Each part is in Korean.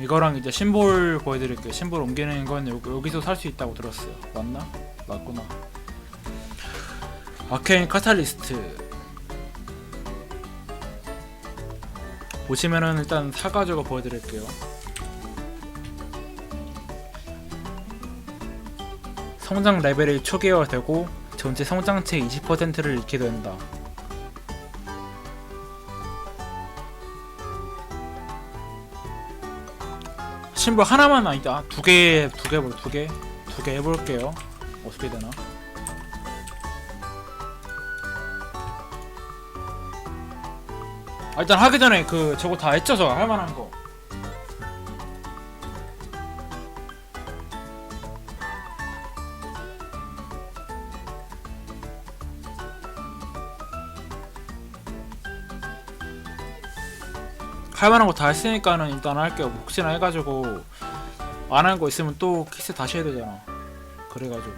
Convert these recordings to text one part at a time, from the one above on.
이거랑 이제 심볼 보여드릴게요. 심볼 옮기는 건 여기, 여기 서 살 수 있다고 들었어요. 맞나? 맞구나. 아케인 카탈리스트 보시면은 일단 사가지고 보여드릴게요. 성장 레벨이 초기화되고 전체 성장치 20%를 잃게 된다. 심볼 하나만 아니다. 두 개, 두 개, 두 개, 두 개 해볼게요. 어떻게 되나? 아, 일단 하기 전에 그 저거 다 했죠, 저 할만한 거. 할 만한 거 다 했으니까는 일단 할게요. 혹시나 해가지고 안 한 거 있으면 또 키스 다시 해야 되잖아. 그래가지고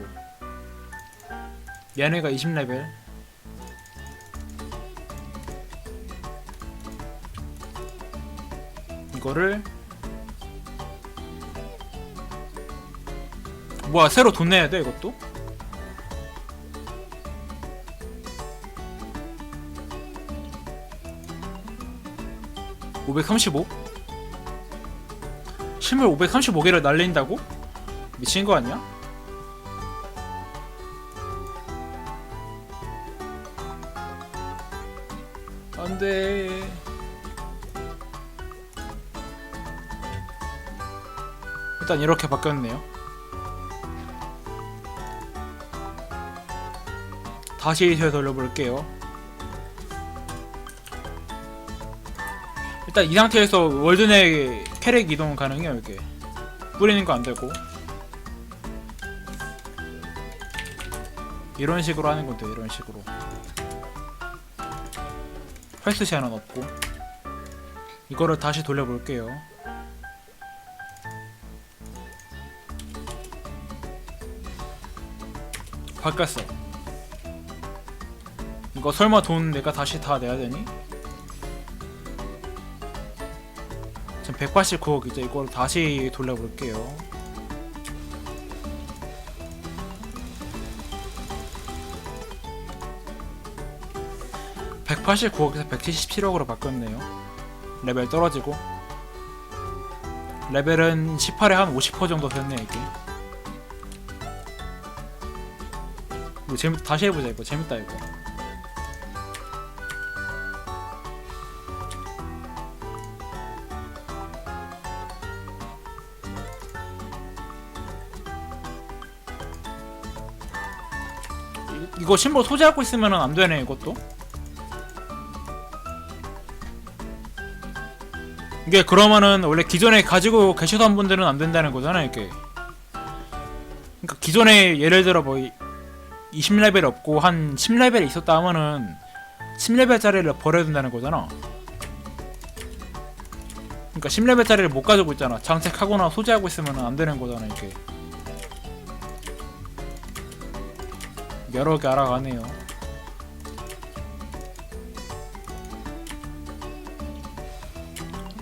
얘네가 20레벨 이거를 뭐야 새로 돈 내야 돼 이것도? (535) 실물 535개를 날린다고? 미친 거 아니야? 안 돼 일단 이렇게 바뀌었네요 다시 되돌려볼게요 일단 이 상태에서 월드 내 캐릭 이동 가능해요 이게. 뿌리는 거 안 되고. 이런 식으로 하는 건데 이런 식으로. 헬스 시야는 없고. 이거를 다시 돌려볼게요. 바뀌었어. 이거 설마 돈 내가 다시 다 내야 되니? 189억 이제 이걸 다시 돌려볼게요. (189억에서) (177억으로) 바뀌었네요. 레벨 떨어지고. 레벨은 18에 한 50% 정도 됐네 이게. 이거 재밌 다시 해보자 이거. 재밌다 이거 이- 이거 심볼 소지하고 있으면 안 되네 이것도. 이게 그러면은 원래 기존에 가지고 계시던 분들은 안 된다는 거잖아 이게. 그러니까 기존에 예를 들어 뭐 20레벨 없고 한 10레벨 있었다 하면은 10레벨짜리를 버려야 된다는 거잖아. 그러니까 10레벨짜리를 못 가지고 있잖아. 장착하거나 소지하고 있으면 안 되는 거잖아 이게 여러 개 알아가네요.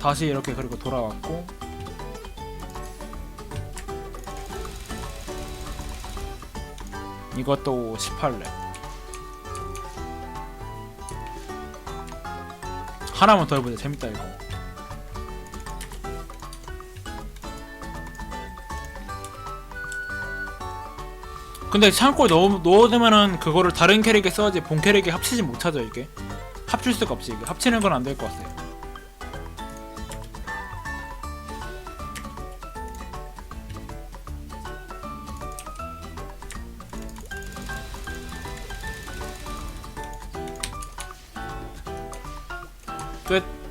다시 이렇게 그리고 돌아왔고. 이것도 18렙 하나만 더 해보자. 재밌다 이거 근데 창고에 넣어, 넣어두면은 그거를 다른 캐릭에 써야지 본 캐릭에 합치지 못하죠 이게. 합칠 수가 없이. 이게 합치는 건 안 될 것 같아요. 끝